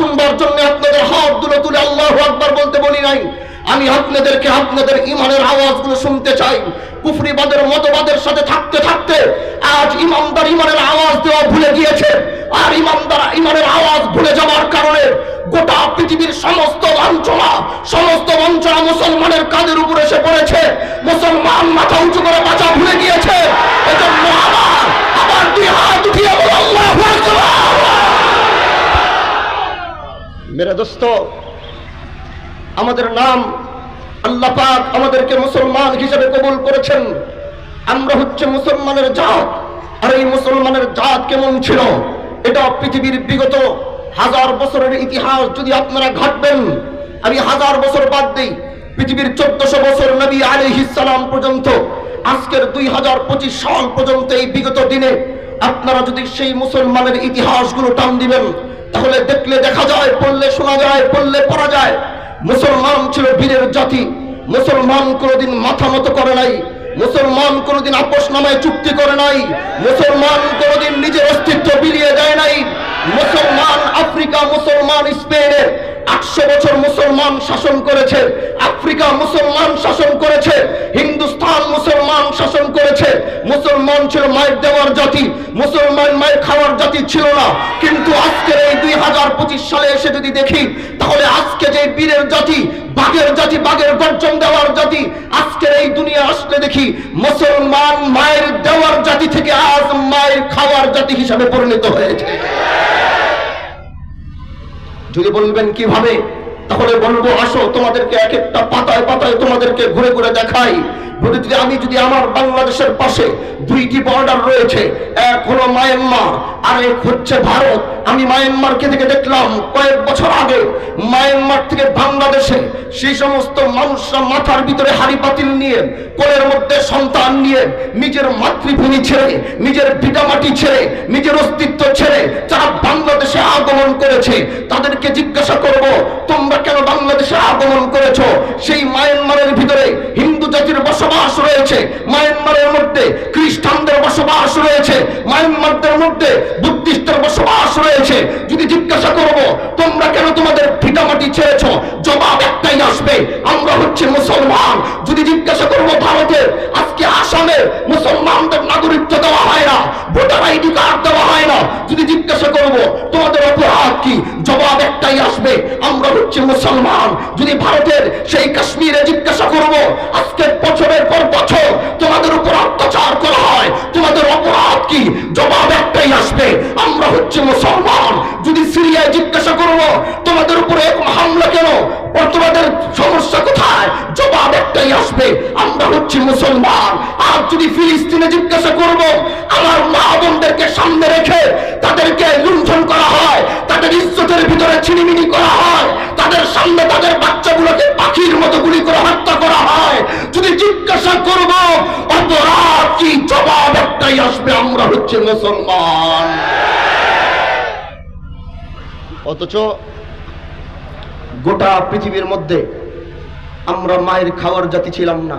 শুনবার জন্য আপনাদের হাত তুলে তুলে আল্লাহ আকবার বলতে বলি নাই। আমি আপনাদেরকে আপনাদের ইমানের আওয়াজগুলো শুনতে চাই। কুফরিবাদের, মতবাদের সাথে থাকতে থাকতে আজ ইমামদার ইমানের আওয়াজ দেওয়া ভুলে গিয়েছে। আর ইমামদার ইমানের আওয়াজ ভুলে যাওয়ার কারণে গোটা পৃথিবীর সমস্ত বঞ্চনা সমস্ত বঞ্চনা মুসলমানের কাঁধের উপর এসে পড়েছে। মুসলমান মাথা উঁচু করে বাঁচা ভুলে গিয়েছে। এজন্য আবার আবার দুই হাত উঠিয়ে বলো আল্লাহু আকবার। মেরে দোস্ত, আমাদের নাম আল্লাহ পাক আমাদেরকে মুসলমান হিসেবে কবুল করেছেন। আমরা হচ্ছে মুসলমানের জাত, আর এই মুসলমানের জাত কেমন ছিল? এটা পৃথিবীর বিগত হাজার বছরের ইতিহাস যদি আপনারা ঘাটবেন, আমি হাজার বছর বাদ দিই, পৃথিবীর চোদ্দশো বছর নবী আলাইহিস সালাম পর্যন্ত, আজকের দুই হাজার পঁচিশ সাল পর্যন্ত এই বিগত দিনে আপনারা যদি সেই মুসলমানের ইতিহাসগুলো টান দিবেন তাহলে দেখলে দেখা যায়, পড়লে শোনা যায়, পড়লে পড়া যায়। মুসলমান ছিল বীরের জাতি। মুসলমান কোনোদিন মাথা মতো করে নাই। মুসলমান কোনোদিন আপোষ নামায় চুক্তি করে নাই। মুসলমান কোনোদিন নিজের অস্তিত্ব বিলিয়ে দেয় নাই। মুসলমান আফ্রিকা, মুসলমান স্পেনের আটশো বছর মুসলমান শাসন করেছে, আফ্রিকা মুসলমান শাসন করেছে, হিন্দুস্তান মুসলমান শাসন করেছে। মুসলমান ছিল মায়ের দেওয়ার জাতি, মুসলমান মায়ের খাওয়ার জাতি ছিল না। কিন্তু আজকের এই দুই হাজার পঁচিশ সালে এসে যদি দেখি, তাহলে আজকে যে বীরের জাতি, বাঘের জাতি, বাঘের গর্জন দেওয়ার জাতি, আজকের এই দুনিয়া আসলে দেখি, মুসলমান মায়ের দেওয়ার জাতি থেকে আজ মায়ের খাওয়ার জাতি হিসাবে পরিণত হয়েছে। যদি বলবেন কীভাবে, তাহলে বলব আসো, তোমাদেরকে এক একটা পাতায় পাতায় তোমাদেরকে ঘুরে ঘুরে দেখাই। বলে আমি যদি আমার বাংলাদেশের পাশে দুইটি বর্ডার রয়েছে, এক হলো মায়ানমার, আর এক হচ্ছে ভারত, আমি মায়ানমারকে থেকে দেখলাম কয়েক বছর আগে মায়ানমার থেকে বাংলাদেশে সেই সমস্ত মানুষরা মাথার ভিতরে হাড়ি পাতিল নিয়ে, কোলের মধ্যে সন্তান নিয়ে, নিজের মাতৃভূমি ছেড়ে, নিজের ভিটামাটি ছেড়ে, নিজের অস্তিত্ব ছেড়ে যারা বাংলাদেশে আগমন করেছে। তাদেরকে জিজ্ঞাসা করব, তোমরা কেন বাংলাদেশে আগমন করেছ? সেই মায়ানমারের ভিতরে হিন্দু জাতির বসবাস রয়েছে। মায়ানমারের মধ্যে খ্রিস্টানদের বসবাস রয়েছে। মায়ানমারদের মধ্যে বুদ্ধিস্টের বসবাস রয়েছে। যদি জিজ্ঞাসা করব, তোমরা কেন তোমাদের ভিটামাটি ছেড়েছ? জবাব একটাই আসবে, আমরা হচ্ছে মুসলমান। যদি জিজ্ঞাসা করব ভারতের, আজকে আসামে মুসলমানদের নাগরিকত্ব দেওয়া হয় না, ভোটার আইডি কার্ড দেওয়া হয় না? যদি জিজ্ঞাসা করব, তোমাদের অপরাধ কি? জবাব একটাই আসবে, আমরা হচ্ছে মুসলমান। যদি ভারতের সেই কাশ্মীরে জিজ্ঞাসা করব আজকে একটাই আসবে। আমরা হচ্ছে মুসলমান। যদি জিজ্ঞাসা করব, তোমাদের উপরে এরকম হামলা কেন? তোমাদের সমস্যা কোথায়? জবাব একটাই আসবে, আমরা হচ্ছে মুসলমান। আর যদি ফিলিস্তিনে জিজ্ঞাসা করব, আমার মা বোনদেরকে সামনে রেখে তাদেরকে লুণ্ঠন করা হয়, তাদের ইজ্জতের ভিতরে ছিনিমিনি করা হয়, তাদের সামনে তাদের বাচ্চাগুলোকে পাখির মতো গুলি করে হত্যা করা হয়, যদি জিজ্ঞাসা করব, অপরাধ কি? জবাব একটাই আসবে, আমরা হচ্ছে মুসলমান। অথচ গোটা পৃথিবীর মধ্যে আমরা মায়ের খাওয়ার জাতি ছিলাম না।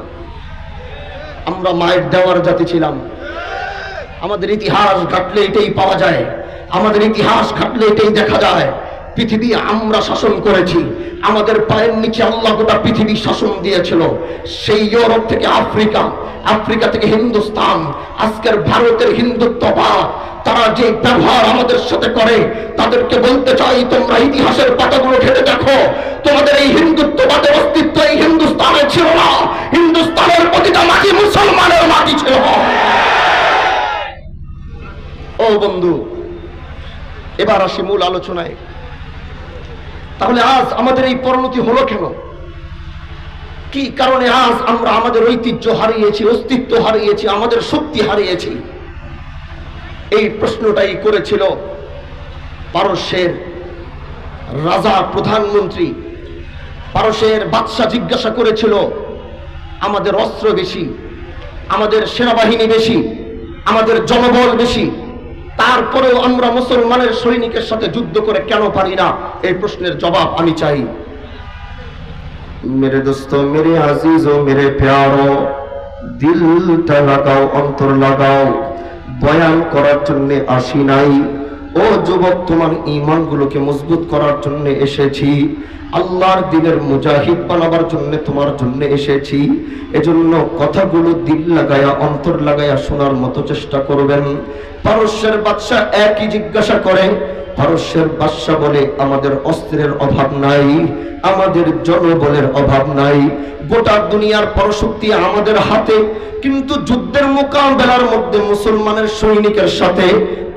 আমরা মায়ের দেওয়ার জাতি ছিলাম। আমাদের ইতিহাস ঘাটলে এটাই পাওয়া যায়। আমাদের ইতিহাস ঘাটলে এটাই দেখা যায়। পৃথিবী আমরা শাসন করেছি। আমাদের পায়ের নিচে আল্লাহ গোটা পৃথিবী শাসন দিয়েছিল। সেই ইউরোপ থেকে আফ্রিকা আফ্রিকা থেকে হিন্দুস্তান, আজকের ভারতের হিন্দুত্ববাদ তারা যে ব্যবহার আমাদের সাথে করে, তাদেরকে বলতে চাই, তোমরা ইতিহাসের পাতাগুলো ঘেটে দেখো। তোমাদের এই হিন্দুত্ববাদের অস্তিত্ব এই হিন্দুস্তানে ছিল না। হিন্দুস্তানের প্রতিটা মাটি মুসলমানের মাটি ছিল। ও বন্ধু, এবার আসি মূল আলোচনায়। তাহলে আজ আমাদের এই পরিণতি হলো কেন? কি কারণে আজ আমরা আমাদের ঐতিহ্য হারিয়েছি, অস্তিত্ব হারিয়েছি, আমাদের শক্তি হারিয়েছি? এই প্রশ্নটাই করেছিল পারস্যের রাজা প্রধানমন্ত্রী। পারস্যের বাদশাহ জিজ্ঞাসা করেছিল, আমাদের অস্ত্র বেশি, আমাদের সেনাবাহিনী বেশি, আমাদের জনবল বেশি, তারপরেও আমরা মুসলমানের সৈনিকের সাথে যুদ্ধ করে কেন পারি না? এই প্রশ্নের জবাব আমি চাই। মেরে দোস্ত, মেরে আজিজ ও মেরে প্যারো, দিল লাগাও অন্তর লাগাও। বয়ান করার জন্য আসি নাই। ও যুবক, তোমার ইমানগুলোকে মজবুত করার জন্য এসেছি। আল্লাহর দিনের মুজাহিদ বানাবার জন্য তোমার জন্য এসেছি। এজন্য কথাগুলো দিল লাগায়া, অন্তর লাগায়া শোনার মতো চেষ্টা করবেন। পারস্যের বাদশা একই জিজ্ঞাসা করে, পারস্যের বাদশা বলে, আমাদের অস্ত্রের অভাব নাই, আমাদের জনবলের অভাব নাই গোটা দুনিয়ার পরশক্তি আমাদের হাতে, কিন্তু যুদ্ধের মোকাবেলার মধ্যে মুসলমানের সৈনিকের সাথে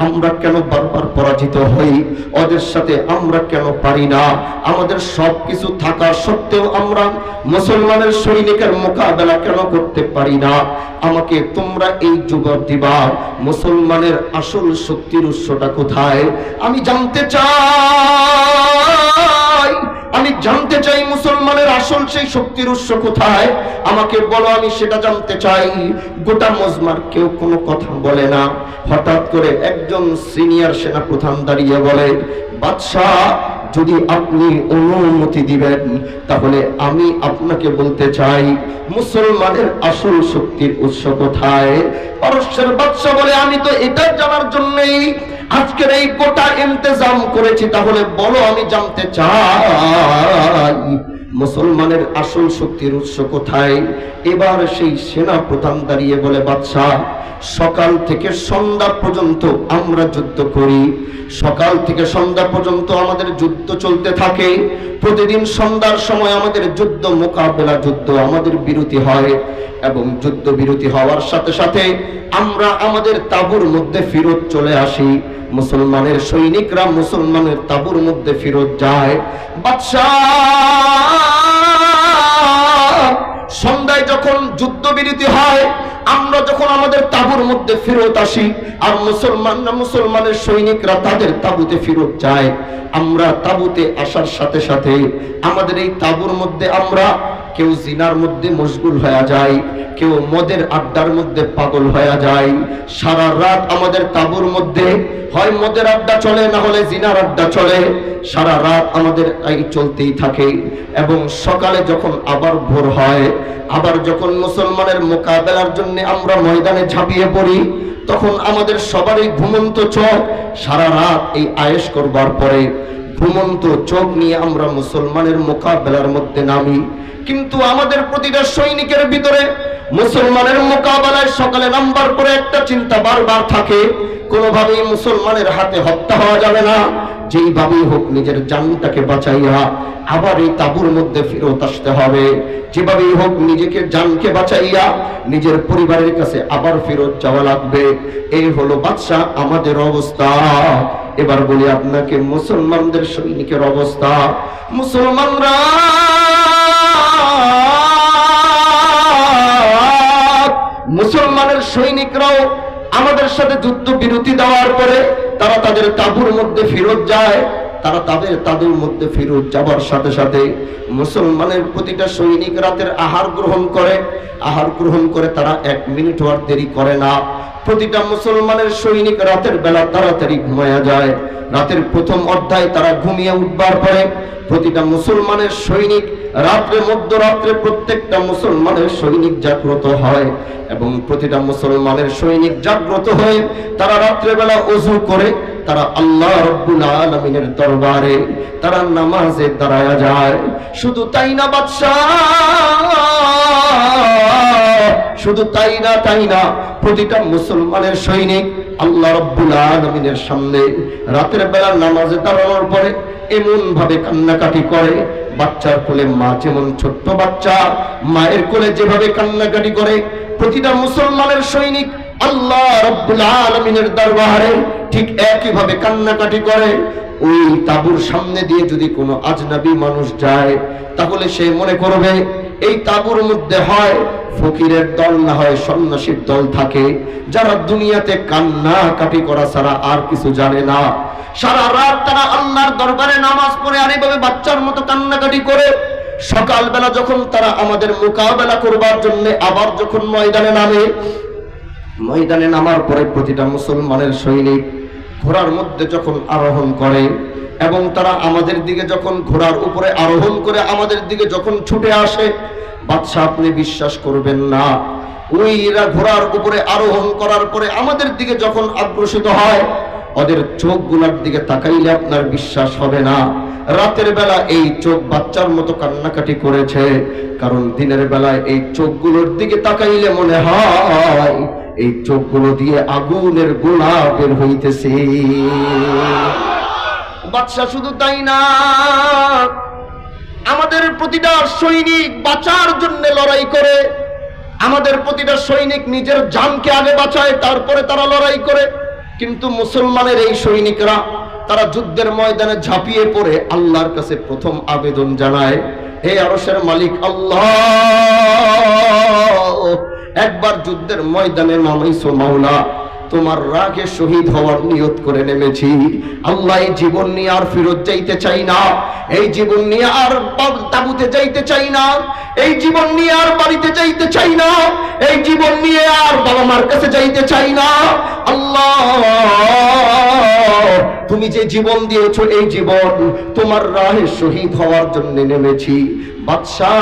আমরা কেন বারবার পরাজিত হই? ওদের সাথে আমরা কেন পারি না? আমাদের সব কিছু থাকা সত্ত্বেও আমরা মুসলমানের সৈনিকের মোকাবেলা কেন করতে পারি না? আমাকে তোমরা এই যুবক দিবা, মুসলমানের আসল শক্তির উৎসটা কোথায়? আমি জানতে চাই। আমি জানতে চাই মুসলমানের আসল সেই শক্তির উৎস কোথায়? আমাকে বলো, আমি সেটা জানতে চাই। গোটা মজমার কেউ কোনো কথা বলে না। হঠাৎ করে একজন সিনিয়র সেনা প্রধান দাঁড়িয়ে বলে, বাদশাহ, যদি আপনি অনুমতি দিবেন, তাহলে আমি আপনাকে বলতে চাই, মুসলমানের আসল শক্তির উৎস কোথায়? পারস্যের বাদশাহ বলে, আমি তো এটা জানার জন্যই আজকের এই গোটা ইন্তজাম করেছি, তাহলে বলো আমি জানতে চাই, মুসলমানের আসল শক্তির উৎস কোথায়? এবার সেই সেনা প্রধান দাঁড়িয়ে বলে, বাদশাহ, সকাল থেকে সন্ধ্যা পর্যন্ত আমরা যুদ্ধ করি। সকাল থেকে সন্ধ্যা পর্যন্ত আমাদের যুদ্ধ চলতে থাকে। প্রতিদিন সন্ধ্যার সময় আমাদের যুদ্ধ মোকাবেলা যুদ্ধ আমাদের বিরতি হয় এবং যুদ্ধ বিরতি হওয়ার সাথে সাথে আমরা আমাদের তাঁবুর মধ্যে ফিরত চলে আসি। মুসলমানের সৈনিকরা মুসলমানের তাঁবুর মধ্যে ফিরত যায়। বাদশাহ, সন্ধ্যায় যখন যুদ্ধবিরতি হয়, আমরা যখন আমাদের তাঁবুর মধ্যে ফেরত আসি আর মুসলমানরা মুসলমানের সৈনিকরা তাদের তাঁবুতে ফেরত যায়, আমরা তাঁবুতে আসার সাথে সাথে আমাদের এই তাঁবুর মধ্যে আমরা কেউ জিনার মধ্যে মশগুল হয়ে যায়, কেউ মদের আড্ডার মধ্যে পাগল হয়ে যায়। সারা রাত আমাদের তাঁবুর মধ্যে, হয় মদের আড্ডা চলে, না হলে জিনার আড্ডা চলে। সারা রাত আমাদের এই চলতেই থাকে। এবং সকালে যখন আবার ভোর হয়, আবার যখন মুসলমানের মোকাবেলার জন্য আমরা ময়দানে ঝাঁপিয়ে পড়ি, তখন আমাদের সবারই ঘুমন্ত চোখ সারা রাত এই আয়েশ করবার পরে। ঘুমন্ত চোখ নিয়ে আমরা মুসলমানের মোকাবেলার মধ্যে নামি। কিন্তু আমাদের প্রতিটা সৈনিকের ভিতরে মুসলমানের মোকাবেলায় সকালে নাম্বার করে একটা চিন্তা বারবার থাকে, কোনোভাবেই মুসলমানের হাতে হত্যা হওয়া যাবে না। যেইভাবেই হোক নিজের জানটাকে বাঁচাইয়া আবার এই তাবুর মধ্যে ফেরত আসতে হবে। যেভাবেই হোক নিজেকে জানকে বাঁচাইয়া নিজের পরিবারের কাছে আবার ফেরত যাওয়া লাগবে। এই হলো বাদশাহ আমাদের অবস্থা। এবার বলি আপনাকে, মুসলমানদের সৈনিকের অবস্থা। মুসলমানরা মুসলমানের সৈনিকরাও আমাদের সাথে যুদ্ধ বিরতি দেওয়ার পরে তারা তাদের তাঁবুর মধ্যে ফেরত যায়। তারা তাদের তাদের মধ্যে ফেরত যাবার সাথে সাথে মুসলমানের প্রতিটা সৈনিক রাতের আহার গ্রহণ করে। আহার গ্রহণ করে তারা এক মিনিট আর দেরি করে না। প্রতিটা মুসলমানের সৈনিক রাতের বেলা তাড়াতাড়ি ঘুমায়া যায়। রাতের প্রথম অধ্যায় তারা ঘুমিয়ে উঠবার পরে প্রতিটা মুসলমানের সৈনিক রাত্রে, মধ্যরাত্রে প্রত্যেকটা মুসলমানের সৈনিক জাগ্রত হয় এবং প্রতিটা মুসলমানের সৈনিক জাগ্রত হয়ে তারা রাত্রেবেলা অজু করে, তারা আল্লাহ রব্বুল আলমিনের দরবারে তারা নামাজে দাঁড়ায় যায়। শুধু তাই না, বাদশাহ! শুধু তাই না তাই না, প্রতিটা মুসলমানের সৈনিক আল্লাহ রব্বুল আলমিনের সামনে রাতের বেলা নামাজে দাঁড়ানোর পরে এমন ভাবে কান্নাকাটি করে, বাচ্চার কোলে মা যেমন ছোট্ট বাচ্চা, মায়ের কোলে যেভাবে কান্নাকাটি করে, প্রতিটা মুসলমানের সৈনিক আল্লাহ রব্বুল আলমিনের দরবারে ঠিক একইভাবে কান্নাকাটি করে। ওই তাবুর সামনে দিয়ে যদি কোনো আজনাবি মানুষ যায়, তাহলে সে মনে করবে, এই তাবুর মধ্যে হয় ফকিরের দল, না হয় সন্ন্যাসীর দল থাকে। যারা দুনিয়াতে কান্না কাটি করা ছাড়া আর কিছু জানে না। সারা রাত তারা আল্লাহর দরবারে নামাজ পড়ে আর এইভাবে বাচ্চার মতো কান্নাকাটি করে। সকালবেলা যখন তারা আমাদের মোকাবেলা করবার জন্য আবার যখন ময়দানে নামে ময়দানে নামার পরে প্রতিটা মুসলমানের সৈনিক ঘোড়ার মধ্যে যখন আরোহণ করে এবং তারা আমাদের দিকে যখন ঘোড়ার উপরে আরোহণ করে আমাদের দিকে যখন ছুটে আসে, বাদশাহ আপনি বিশ্বাস করবেন না। ওইরা ঘোড়ার উপরে আরোহণ করার পরে আমাদের দিকে যখন আগ্রসিত হয়, ওদের চোখগুলোর দিকে তাকাইলে আপনার বিশ্বাস হবে না। রাতের বেলা এই চোখ বাচ্চার মতো কান্নাকাটি করেছে, কারণ দিনের বেলায় এই চোখগুলোর দিকে তাকাইলে মনে হয় এই চোখগুলো দিয়ে আগুনের গোলা বের হইতেছে। বাচ্চা শুধু তাই না, আমাদের প্রতিটা সৈনিক বাঁচার জন্য লড়াই করে, আমাদের প্রতিটা সৈনিক নিজের জানকে আগে বাঁচায়, তারপরে তারা লড়াই করে। কিন্তু মুসলমানের এই সৈনিকরা, তারা যুদ্ধের ময়দানে ঝাঁপিয়ে পড়ে আল্লাহর কাছে প্রথম আবেদন জানায়, হে আরসের মালিক, আল্লাহ একবার যুদ্ধের ময়দানে নামাইছো মাওলা তোমার রাগে শহীদ হওয়ার নিয়ত করে নেমেছি। আল্লাহ এই জীবন নিয়ে আর ফেরত যাইতে চাই না। এই জীবন নিয়ে আর তাঁবুতে যাইতে চাই না। এই জীবন নিয়ে আর বাড়িতে যাইতে চাই না। এই জীবন নিয়ে আর বাবা মার কাছে যাইতে চাই না। আল্লাহ, তুমি যে জীবন দিয়েছ এই জীবন, তোমার রাহে শহীদ হওয়ার জন্য নেমেছি। বাদশাহ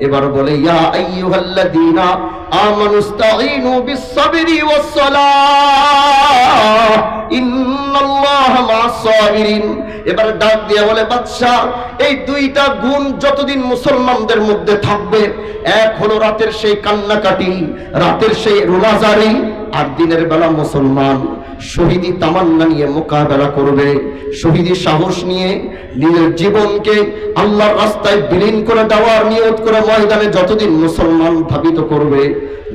এবার বলে ইয়া আইয়ুহাল্লাযীনা এবার ডাক দিয়ে বলে, বাদশা, এই দুইটা গুণ যতদিন মুসলমানদের মধ্যে থাকবে, এক হলো রাতের সেই কান্নাকাটি, রাতের সেই রোনাজারি, আর দিনের বেলা মুসলমান শহীদি তামান্না নিয়ে মোকাবেলা করবে, শহীদি সাহস নিয়ে নিজের জীবনকে আল্লাহর রাস্তায় বিলীন করে, দেওয়ার নিয়ত করে ময়দানে যতদিন মুসলমান ধাবিত করবে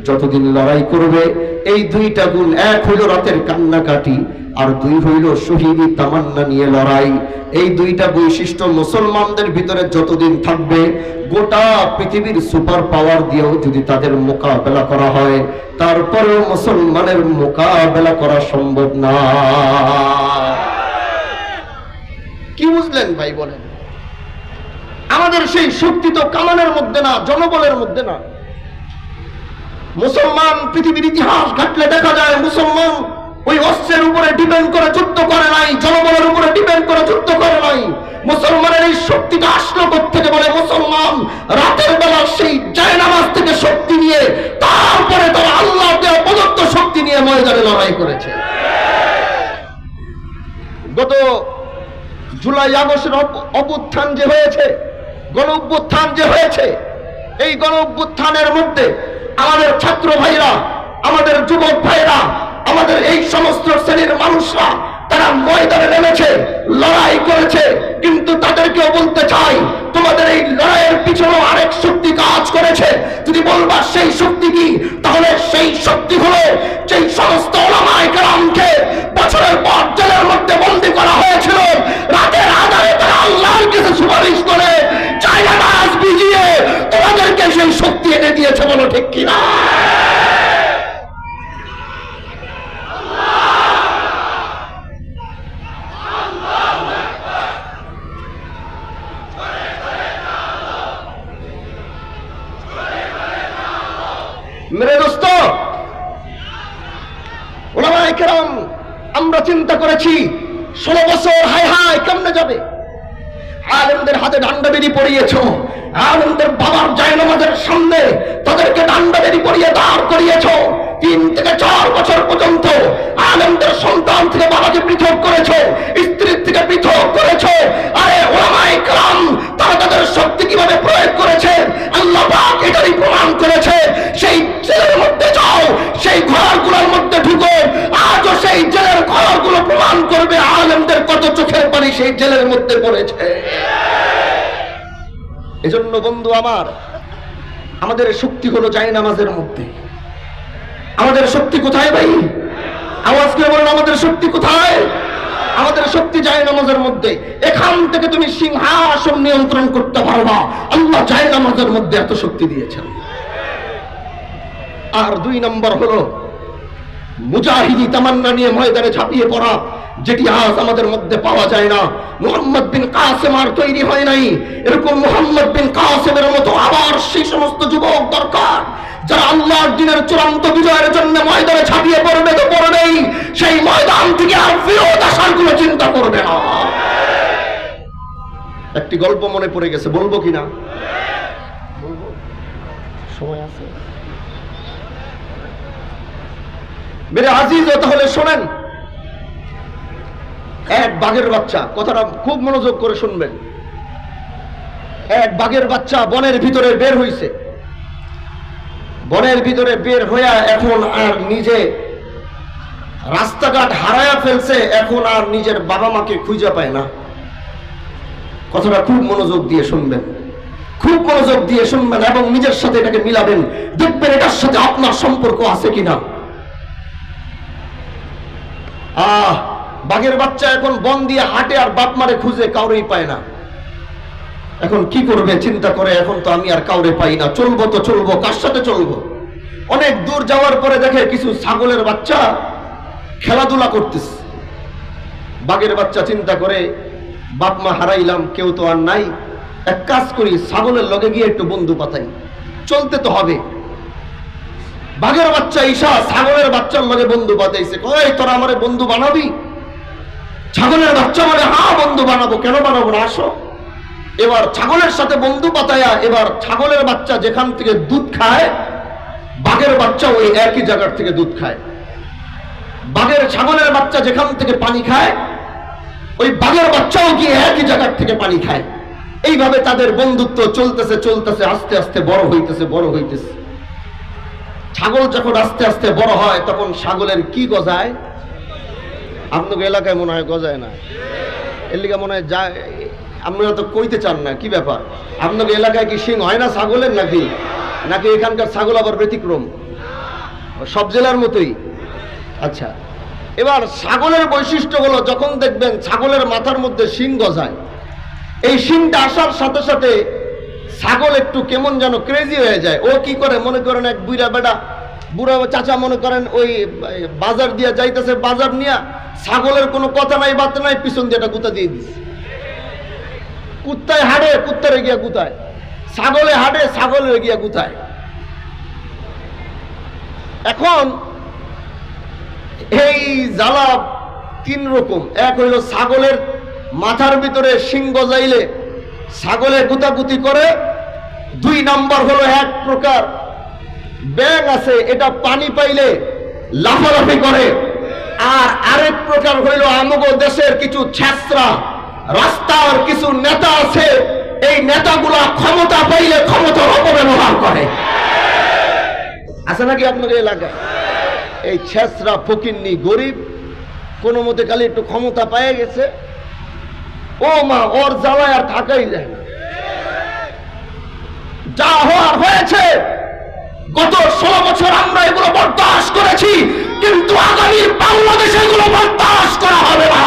যতদিন লড়াই করবে, এই দুইটা গুণ এক হইল রাতের কান্নাকাটি, আর দুই হইল শহীদি তামান্না নিয়ে লড়াই। এই দুইটা বৈশিষ্ট্য মুসলমানদের ভিতরে যতদিন থাকবে, গোটা পৃথিবীর সুপার পাওয়ার দিয়েও যদি তাদের মোকাবেলা করা হয়, তারপরেও মুসলমানের মোকাবেলা করা সম্ভব না। কি বুঝলেন ভাই বলেন? আমাদের সেই শক্তি তো কামানের মধ্যে না, জনবলের মধ্যে না। মুসলমান পৃথিবীর ইতিহাস ঘাটলে দেখা যায় মুসলমান ওই অস্ত্রের উপরে ডিপেন্ড করে যুদ্ধ করে নাই, জনবলের উপরে ডিপেন্ড করে যুদ্ধ করে নাই। মুসলমানের এই শক্তিটা আসলো থেকে বলে মুসলমান? রাতের বেলা সেই জায়নামাজ থেকে শক্তি নিয়ে, তারপরে তারা আল্লাহ দেওয়া প্রদত্ত শক্তি নিয়ে ময়দানে লড়াই করেছে। গত জুলাই, আগস্টের অভ্যুত্থান যে হয়েছে গণ যে হয়েছে, এই গণ মধ্যে আমাদের ছাত্র ভাইরা, আমাদের যুবক ভাইরা, আমাদের এই সমস্ত শ্রেণির মানুষরা, তারা ময়দানে নেমেছে, লড়াই করেছে, কিন্তু তাদেরকেও বলতে চাই, তোমাদের এই লড়াইয়ের পিছনেও আরেক শক্তি কাজ করেছে। যদি বলবা সেই শক্তি কি, তাহলে সেই শক্তি হলো সেই সমস্ত ওলামায়ে বছরের পর জেলের মধ্যে বন্দী করা হয়েছিল। রাতের আধারে তারা আল্লাহর কাছে সুপারিশ করে সেই শক্তি এনে দিয়েছে বলো ঠিক কিনা? আমরা চিন্তা করেছি ষোলো বছর হাই হাই কেমনে যাবে? আলেমদের হাতে ডান্ডা বেরি পড়িয়েছ। আলেমদের বাবার জায়নামাজের সামনে তাদেরকে ডান্ডা বেরি পড়িয়ে দাঁড় করিয়েছ। তিন থেকে চার বছর পর্যন্ত আলেমদের সন্তান থেকে বাবাকে পৃথক করেছ, স্ত্রীর থেকে পৃথক করেছ। আরে ওলামায়ে কেরাম, তারা তাদের শক্তি কীভাবে প্রয়োগ করেছে? আল্লাহ পাক এটারই প্রমাণ করেছে। সেই জেলের মধ্যে যাও, সেই ঘরগুলোর মধ্যে ঢুকো। আজও সেই জেলের ঘরগুলো প্রমাণ করবে আলেমদের কত চোখের পানি সেই জেলের মধ্যে পড়েছে। এজন্য বন্ধু আমার, আমাদের শক্তি হলো যায় নামাজের মধ্যে। আমাদের শক্তি কোথায় ভাই? আওয়াজ করে বলেন, আমাদের শক্তি কোথায়? আমাদের শক্তি যায় নামাজের মধ্যে। এখান থেকে তুমি সিংহাসন নিয়ন্ত্রণ করতে পারবা। আল্লাহ যায় নামাজের মধ্যে এত শক্তি দিয়েছেন। আর দুই নম্বর হলো, মুজাহিদি তামান্না নিয়ে ময়দানে ঝাঁপিয়ে পড়া। যেটি আজ আমাদের মধ্যে পাওয়া যায় না। মোহাম্মদ বিন কাসেম আর তৈরি হয় নাই। এরকম মোহাম্মদ বিন কাসেমের মতো আবার সেই সমস্ত যুবক দরকার, যারা আল্লাহর দিনের চূড়ান্ত বিজয়ের জন্য ময়দানে ঝাঁপিয়ে পড়বে তো পড়বেই। সেই ময়দান থেকে আর ফেরত আসার কোনো চিন্তা করবে না। একটি গল্প মনে পড়ে গেছে, বলব কিনা? সময় আছে। মেরে আজিজ তাহলে শোনেন। এক বাঘের বাচ্চা, কথাটা খুব মনোযোগ করে শুনবেন। এক বাঘের বাচ্চা বনের ভিতরে বের হইছে। বনের ভিতরে বের হইয়া এখন আর নিজে রাস্তাঘাট হারায়া ফেলছে, এখন আর নিজের বাবা মাকে খুঁজে পায় না। কথাটা খুব মনোযোগ দিয়ে শুনবেন। খুব মনোযোগ দিয়ে শুনবেন এবং নিজের সাথে এটাকে মিলাবেন। দেখবেন এটার সাথে আপনার সম্পর্ক আছে কিনা। আহ! বাঘের বাচ্চা এখন বন দিয়ে হাঁটে আর বাপ মারে খুঁজে কাউরেই পায় না। এখন কি করবে, চিন্তা করে এখন তো আমি আর কাউরে পাই না। চলবো তো চলবো, কার সাথে চলবো? অনেক দূর যাওয়ার পরে দেখে কিছু ছাগলের বাচ্চা খেলাধুলা করতেছে। বাঘের বাচ্চা চিন্তা করে, বাপ মা হারাইলাম, কেউ তো আর নাই। এক কাজ করি, ছাগলের লগে গিয়ে একটু বন্ধু পাতাই চলতে তো হবে। বাঘের বাচ্চা ঈশা ছাগলের বাচ্চার লগে বন্ধু পাতাইছে কই তোরা আমার বন্ধু বানাবি? ছাগলের বাচ্চা বলে, হা, বন্ধু বানাবো, কেন বানাবো না? আসো। এবার ছাগলের সাথে বন্ধু পাতায়া, এবার ছাগলের বাচ্চা যেখান থেকে দুধ খায়, বাঘের বাচ্চা ওই একই জায়গার থেকে দুধ খায়। বাঘের, ছাগলের বাচ্চা যেখান থেকে পানি খায়, ওই বাঘের বাচ্চাও গিয়ে একই জায়গার থেকে পানি খায়। এইভাবে তাদের বন্ধুত্ব চলতেছে চলতেছে, আস্তে আস্তে বড় হইতেছে বড় হইতেছে। ছাগল যখন আস্তে আস্তে বড় হয়, তখন ছাগলের কি গজায়? আপনাকে এলাকায় মনে হয় গজায় না। এর লিগে মনে হয় যা, আপনারা তো কইতে চান না, কি ব্যাপার? আপনাকে এলাকায় কি সিং হয় না ছাগলের নাকি? নাকি এখানকার ছাগল আবার ব্যতিক্রম? সব জেলার মতোই। আচ্ছা এবার ছাগলের বৈশিষ্ট্য হলো যখন দেখবেন ছাগলের মাথার মধ্যে শিং গজায়, এই শিংটা আসার সাথে সাথে ছাগল একটু কেমন যেন ক্রেজি হয়ে যায়। ও কি করে? মনে করেন এক বুড়া বেটা বুড়া চাচা মনে করেন ওই বাজার দিয়া যাইতেছে, বাজার নিয়া ছাগলের কোনো কথা নাই বার্তা নাই, পিছন দিয়ে গুতা দিয়ে দিছে। কুত্তায় হাড়ে কুত্তারে গিয়া গুতায়। ছাগলে হাড়ে ছাগলের গিয়া গুতায়। এখন এই জ্বালা তিন রকম। এক হইল ছাগলের মাথার ভিতরে শিং গজাইলে ছাগলে গুতাগুতি করে। দুই নাম্বার হলো এক প্রকার ব্যাং আছে, এটা পানি পাইলে লাফালাফি করে। আর আরেক প্রকার হইল আমগো দেশের কিছু ছেসরা রাস্তার কিছু নেতা আছে, এই নেতাগুলা ক্ষমতা পাইলে ক্ষমতার অপব্যবহার করে। আছে নাকি আপনাদের এলাকায়? এই ছেসরা ফকিন্নি গরিব, কোনো মতে খালি একটু ক্ষমতা পেয়ে গেছে। ও মা, ওর জ্বালায় আর থাকাই যায় না যা হওয়ার হয়েছে গত ষোলো বছর আমরা এগুলো বরদাস্ত করেছি, কিন্তু আগামী বাংলাদেশে এগুলো বরদাস্ত করা হবে না।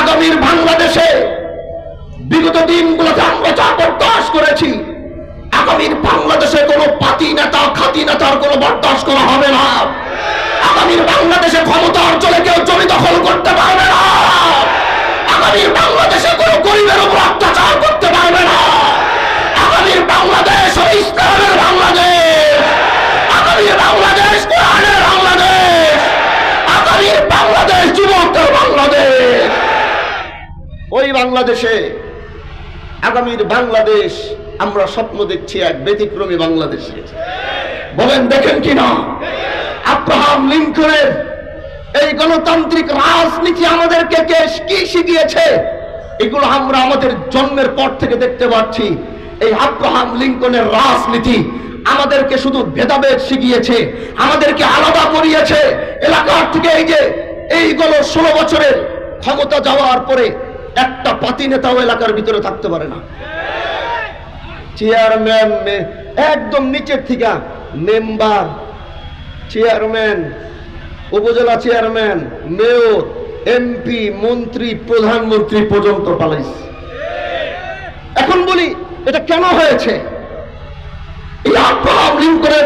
আগামীর বাংলাদেশে বিগত দিনগুলোতে আমরা যা বরদাস্ত করেছি, আগামীর বাংলাদেশে কোনো পাতি নেতা, খাতি নেতার কোনো বরদাস্ত করা হবে না। আগামীর বাংলাদেশে ক্ষমতা অঞ্চলে কেউ জমি দখল করতে পারবে না। আগামীর বাংলাদেশে কোনো গরিবের উপর অত্যাচার করতে পারবে না আগামীর বাংলাদেশ ও বাংলাদেশ আমরা স্বপ্ন দেখছি এক ব্যতিক্রমী বাংলাদেশে। বলেন, দেখেন কিনা? আব্রাহাম লিঙ্কনের এই গণতান্ত্রিক রাজনীতি আমাদেরকে কে কি শিখিয়েছে? এগুলো আমরা আমাদের জন্মের পর থেকে দেখতে পাচ্ছি। এই আব্রাহাম লিঙ্কনের রাজনীতি আমাদেরকে শুধু ভেদাভেদ শিখিয়েছে, আমাদেরকে আলাদা করিয়েছে। এলাকার থেকে এই যে এই এইগুলো ষোলো বছরের ক্ষমতা যাওয়ার পরে একটা পাতি নেতাও এলাকার ভিতরে থাকতে পারে না। চেয়ারম্যান একদম নিচের থেকে মেম্বার চেয়ারম্যান উপজেলা চেয়ারম্যান মেয়র এমপি মন্ত্রী, প্রধানমন্ত্রী পর্যন্ত পালাইছে। এখন বলি এটা কেন হয়েছে? এই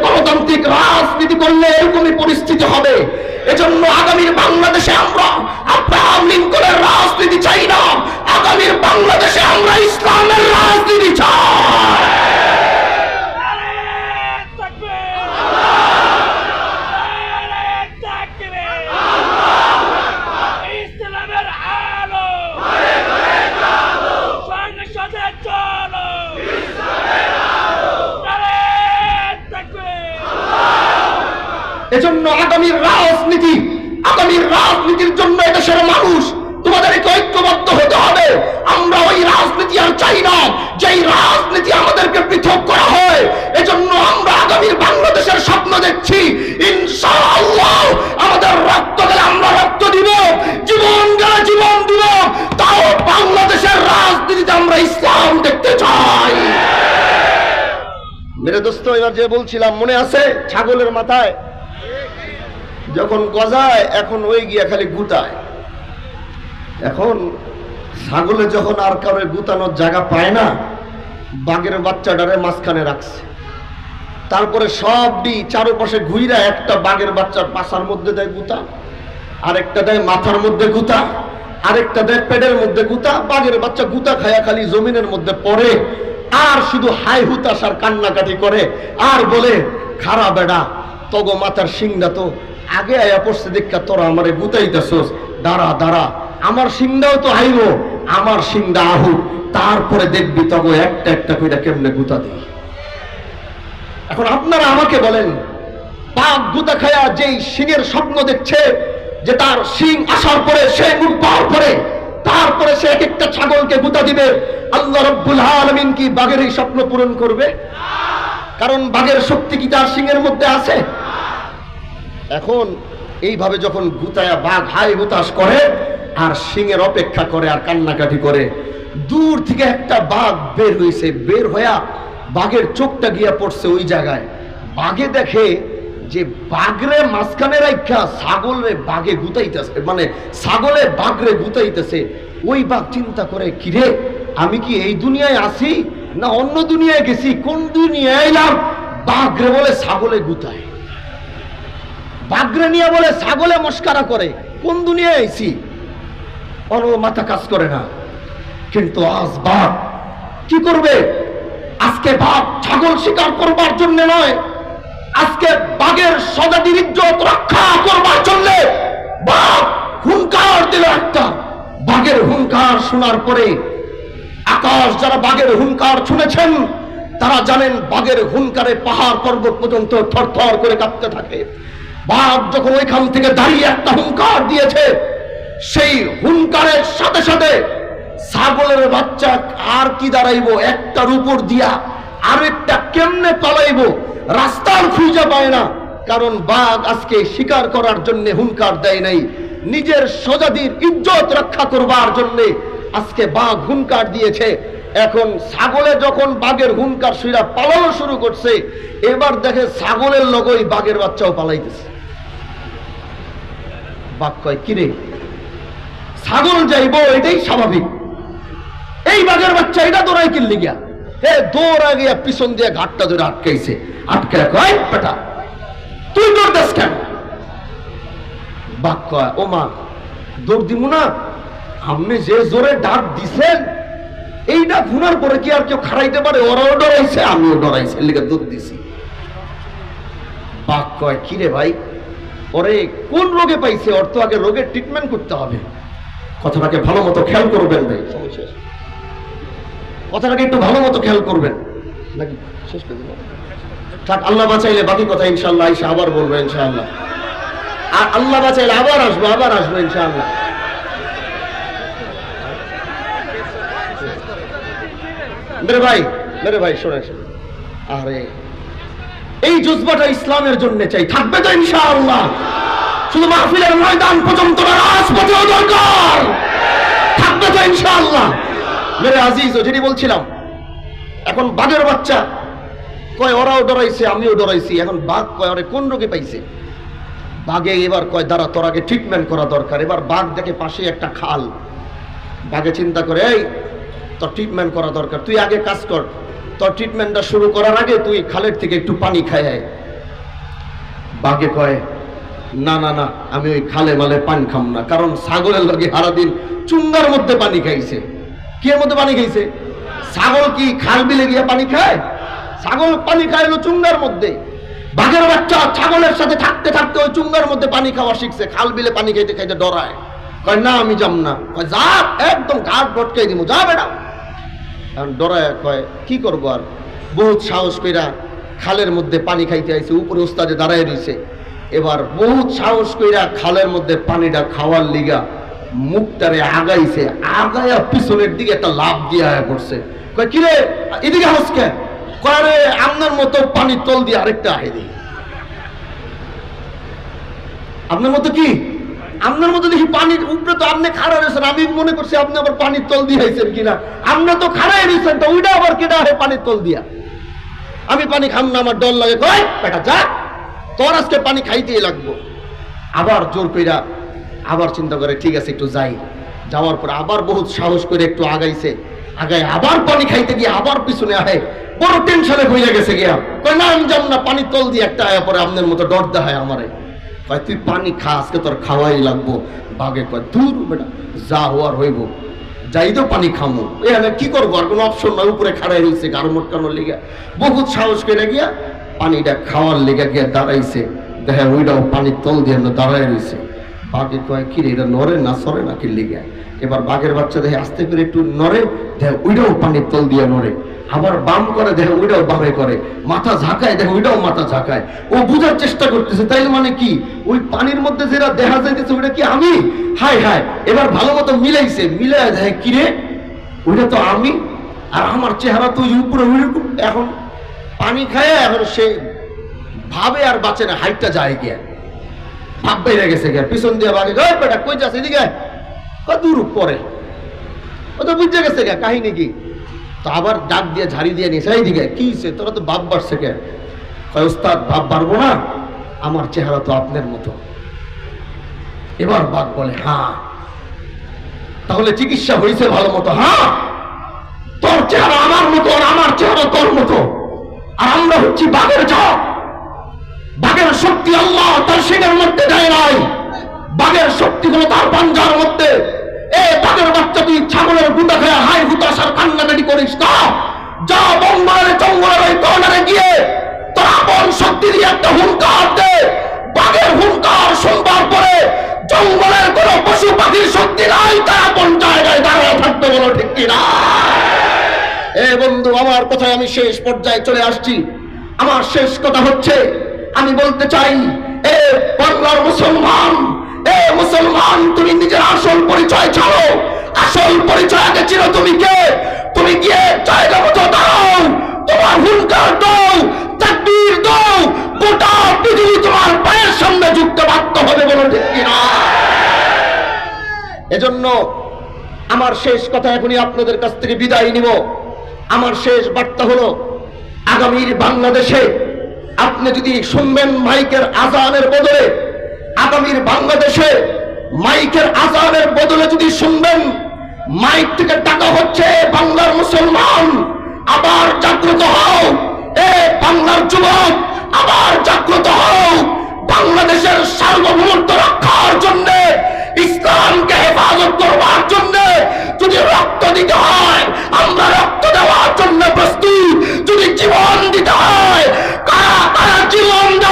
গণতান্ত্রিক রাজনীতি করলে এরকমই পরিস্থিতি হবে। এজন্য আগামীর বাংলাদেশে আমরা আব্রাহাম লিঙ্কনের রাজনীতি চাই না। আগামীর বাংলাদেশে আমরা ইসলামের রাজনীতি চাই ইসলামের আলো সংসদে চলো নারে তাকবীর রাজনীতি আমাদেরকে পৃথক করা হয় এজন্য আমরা আগামীর বাংলাদেশের স্বপ্ন দেখছি ইনশাআল্লাহ আমাদের রক্ত গেলে আমরা রক্ত দিব জীবন গেলে জীবন দিব তাও বাংলাদেশের রাজনীতিতে আমরা ইসলাম দেখতে চাই মেরে দোস্ত এবার যে বলছিলাম, মনে আছে? ছাগলের মাথায়? যখন গজায়, এখন ওই গিয়া খালি গুতায়। এখন ছাগলে যখন আর কারোর গুতানোর জায়গা পায় না, বাঘের বাচ্চাটারে মাঝখানে রাখছে। তারপরে সবটি চারপাশে ঘুইরা একটা বাঘের বাচ্চার পাশার মধ্যে দেয় গুতা, আরেকটা দেয় মাথার মধ্যে গুতা, আরেকটা দেয় পেটের মধ্যে গুতা, বাঘের বাচ্চা গুতা খায়া খালি জমিনের মধ্যে পড়ে। আর শুধু হাই হুতাশ আর কান্নাকাটি করে, আর বলে খারা বেড়া, তগো মাথার সিংটা তো, আগে আয়া পড়ছে দেখা, তোরা আমারে গুতাইতেছস, দাঁড়া দাঁড়া, আমার সিংটাও তো হাইব, আমার সিংটা আহু, তারপরে দেখবি তগো একটা একটা কইরা কেমনে গুতা দিই। এখন আপনারা আমাকে বলেন, বাঘ গুতা খায়া যেই সিংয়ের স্বপ্ন দেখছে, যে তার সিং আসার পরে, সে পাওয়ার পরে তারপরে সে এক একটা ছাগলকে গুতা দিবে। আল্লাহ রব্বুল আলমিন কি বাঘের এই স্বপ্ন পূরণ করবে? কারণ বাঘের শক্তি কি তার সিংয়ের মধ্যে আছে? এখন এইভাবে যখন গুতায়া বাঘ হাই হুতাশ করে, আর সিংয়ের অপেক্ষা করে, আর কান্নাকাটি করে, দূর থেকে একটা বাঘ বের হয়েছে বের হইয়া বাঘের চোখটা গিয়া পড়ছে ওই জায়গায়। বাঘে দেখে যে বাঘরে মাঝখানে রাখা ছাগলে বাঘে গুতাইতেছে মানে ছাগলে বাঘরে গুতাইতেছে, ওই বাঘ চিন্তা করে, কিরে, আমি কি এই দুনিয়ায় আছি না অন্য দুনিয়ায় গেছি? কোন দুনিয়ায় এলাম? বাঘরে বলে, ছাগলে গুতায় বাগরে নিয়ে বলে, ছাগলে মস্কারা করে, কোন দুনিয়ায় আইছি? অন মাথা কাজ করে না। কিন্তু আজ বাঘ কি করবে? আজকে বাঘ ছাগল শিকার করবার জন্য নয় আজকে বাঘের সজাতির ইজ্জত রক্ষা করবার জন্য বাঘ হুঙ্কার দিল একটা। বাঘের হুঙ্কার শোনার পরে আকাশ যারা বাঘের হুঙ্কার শুনেছেন, তারা জানেন বাঘের হুঙ্কারে পাহাড় পর্বত পর্যন্ত থরথর করে কাঁপতে থাকে। বাঘ যখন ওইখান থেকে দাঁড়িয়ে একটা হুঙ্কার দিয়েছে, সেই হুঙ্কারের সাথে সাথে ছাগলের বাচ্চা আর কি দাঁড়াইবো একটার উপর দিয়া আরেকটা কেমনে পালাইবো রাস্তার খুঁজে পায় না। কারণ বাঘ আজকে শিকার করার জন্য হুঙ্কার দেয় নাই। নিজের সজাতির ইজ্জত রক্ষা করবার জন্যে আজকে বাঘ হুঙ্কার দিয়েছে। এখন ছাগলে যখন বাঘের হুঙ্কার শুইরা পালানো শুরু করছে, এবার দেখে ছাগলের লগই বাঘের বাচ্চাও পালাইতেছে। বাঘ কয়, কিরে? ছাগল যাইব, এটাই স্বাভাবিক। এই বাঘের বাচ্চা, এটা দৌড়াই কিনলি গিয়া? এ দৌড়া আপনি যে জোরে ডাক দিছেন এইটা ঘুনার পরে কি আর কেউ খারাইতে পারে? ওরাও ডরাইছে, আমিও ডরাইছি দুধ দিছি। বাঘ কয় কিরে ভাই? ওরে, কোন রোগে পাইছে? তো আগে রোগের ট্রিটমেন্ট করতে হবে। কথাটাকে ভালো মতো খেয়াল করবেন ভাই কথাটাকে একটু ভালো মতো খেয়াল করবেন। নাকি? শেষ করে? থাক আল্লাহ বাঁচাইলে বাকি কথা ইনশাল্লাহ আইসা আবার বলব ইনশাআল্লাহ। আর আল্লাহ বাঁচাইলে আবার আসব আবার আসব ইনশাআল্লাহ। মেরে ভাই মেরে ভাই শোনে শোনে আরে এই জজবাটা ইসলামের জন্য চাই থাকবে তো ইনশাআল্লাহ। শুধু মাহফিলের ময়দান পর্যন্ত রাজপথেও দরকার। থাকবে তো ইনশাআল্লাহ। মেরে আজিজ যেটি বলছিলাম, এখন বাঘের বাচ্চা। কয়, ওরাও ডরাইছে, আমিও ডরাইছি। এখন বাঘ কয় ওরে কোন রোগে পাইছে? বাঘে এবার কয়, দাঁড়া, তোর আগে ট্রিটমেন্ট করা দরকার। এবার বাঘ দেখে পাশে একটা খাল। বাঘে চিন্তা করে, এই, তোর ট্রিটমেন্ট করা দরকার। তুই আগে কাজ কর। তোর ট্রিটমেন্টটা শুরু করার আগে তুই খালের থেকে একটু পানি খাই আয়। বাঘে কয়, না না না, আমি ওই খালে মালে পানি খাম না। কারণ ছাগলের লগে সারাদিন চুঙ্গার মধ্যে পানি খাইছে। কি এর মধ্যে পানি খাইছে? ছাগল কি খাল বিলে গিয়ে পানি খায়? ছাগল পানি খায় হলো চুঙ্গার মধ্যে। বাঘের বাচ্চা ছাগলের সাথে থাকতে থাকতে ওই চুঙ্গার মধ্যে পানি খাওয়া শিখছে, খাল বিলে পানি খাইতে খাইতে ডরায়। কয়, না, আমি যাম না। কয়, যা, একদম ঘাট ভটকাই দিব যা এখন ডরায়, কয়, কি করব আর? বহুত সাহস কইরা খালের মধ্যে পানি খাইতে আইছে, উপরে উস্তাদে দাঁড়ায় রইছে। এবার বহুত সাহস কইরা খালের মধ্যে পানিটা খাওয়ার লিগা মুখটারে আগাইছে, আগায়া পিছনের দিকে একটা লাভ দিয়ে আয়া কয়, কিরে, এদিকে হসকে কয় রে আপনার মতো পানি তল দিয়ে আরেকটা আহে দিই আপনার মতো কি? আপনার মতো দেখি পানির উপরে তো আপনি খাড়া রয়েছেন। আমি মনে করছি আপনি আবার পানির তল দিয়ে আইছেন কিনা। আপনি তো খাড়াই রয়েছেন তো, ওইটা আবার কেটা হয় পানির তল দিয়া? আমি পানি খাম না, আমার ডর লাগে। কয়, বেটা, যা। তোর আজকে পানি খাইতেই লাগবো। আবার জোর কইরা আবার চিন্তা করে, ঠিক আছে, একটু যাই। যাওয়ার পর আবার বহুত সাহস করে একটু আগাইছে। আগায় আবার পানি খাইতে গিয়ে আবার পিছনে আহে। বড় টেনশনে হইয়া গেছে গিয়া। কয়, না, আমি যাম না। পানি তল দিয়ে একটা আয়া পরে আপনার মতো ডর দেখায় আমারে। কয়, তুই পানি খা, আজকে তোর খাওয়াই লাগবো। বাঘে কয় দূর বেটা, যা হওয়ার হইব। যাই তো পানি খামো। এখানে কি করব? আর কোনো অপশন না উপরে খাড়াই রয়েছে গাড় মোটকানোর লেগে। বহুত সাহস করে গিয়া পানিটা খাওয়ার লেগে গিয়া দাঁড়াইছে। দেখে ওইটাও পানির তল দিয়ে দাঁড়াই রয়েছে বাঘে কয় কি এটা নড়ে না, সরে না, কি লেগে? এবার বাঘের বাচ্চা দেখে আস্তে করে একটু নড়ে, দেখে ওইটাও পানির তল দিয়ে নড়ে। আবার বাম করে দেখে ওইটাও বামে করে। মাথা ঝাঁকায়, দেখে ওইটাও মাথা ঝাঁকায়। ও বুঝার চেষ্টা করতেছে তাই মানে কি? ওই পানির মধ্যে যেটা দেখা যাইতেছে, ওইটা কি আমি? হাই হাই এবার ভালো মতো মিলাইছে মিলাই দেখে কি রে ওইটা তো আমি? আর আমার চেহারা তো উপরে এখন। পানি খায় এখন সে ভাবে আর বাঁচে না, হাইটটা যায় গিয়া। ভাব বেড়ে গেছে গিয়া, পিছন দিয়ে বাগে ওই বেটা, কই যাস এদিকে দূর পরে ও তো বুঝে গেছে গা কাহিনী কি? তো আবার ডাক দিয়ে ঝাড়ি দিয়ে নিয়েছে এইদিকে কি হইছে? তোরা তো ভাব বাড়ছে কে কয়, ওস্তাদ, ভাব বাড়বো না? আমার চেহারা তো আপনার মতো। এবার বাঘ বলে হ্যাঁ তাহলে চিকিৎসা হয়েছে ভালো মতো হ্যাঁ তোর চেহারা আমার মতো আর আমার চেহারা তোর মতো। আর আমরা হচ্ছি বাঘের ঝড়। বাঘের শক্তি আল্লাহ তার সিংহের মধ্যে দেয় নাই। বাঘের শক্তি হলো তার পাঞ্জার মধ্যে। এ বাঘের বাচ্চা তুই ছাগলের গুঁতা খেয়ে হাই হুতাশার কান্নাকাটি করিস না। যা বঙ্গলের জঙ্গলের ওই কর্নারে গিয়ে তোর আপন শক্তি দিয়ে একটা হুঙ্কার দে। বাঘের হুঙ্কার শুনবার পরে জঙ্গলের কোন পশু পাখির শক্তি নাই তার আপন জায়গায় দাঁড়িয়ে থাকতে বলো ঠিক কিনা এ বন্ধু, আমার কথায় আমি শেষ পর্যায়ে চলে আসছি। আমার শেষ কথা হচ্ছে আমি বলতে চাই, এ মুসলমান এ মুসলমান, তুমি নিজের আসল পরিচয় ছাড়ো। আসল পরিচয় আগে ছিল তুমি কে? তুমি গিয়ে জায়গা মতো দাও তোমার হুঙ্কার দাও, তাকবীর দাও, গোটা পৃথিবী তোমার পায়ের সামনে ঝুঁকতে বাধ্য হবে বলো ঠিক কিনা? এজন্য আমার শেষ কথা এখনই আপনাদের কাছ থেকে বিদায় নিব। আমার শেষ বার্তা হলো, আগামীর বাংলাদেশে আপনি যদি শুনবেন মাইকের আজানের বদলে, আগামীর বাংলাদেশে মাইকের আজানের বদলে যদি শুনবেন, মাইক থেকে টাকা হচ্ছে বাংলার মুসলমান, আবার জাগ্রত হও। এ বাংলার যুবক, আবার জাগ্রত হও। বাংলাদেশের সার্বভৌমত্ব রক্ষার জন্য, ইসলামকে হেফাজত করবার জন্য যদি রক্ত দিতে হয়, আমরা রক্ত দেওয়ার জন্য প্রস্তুত। যদি জীবন দিতে হয় আজীবন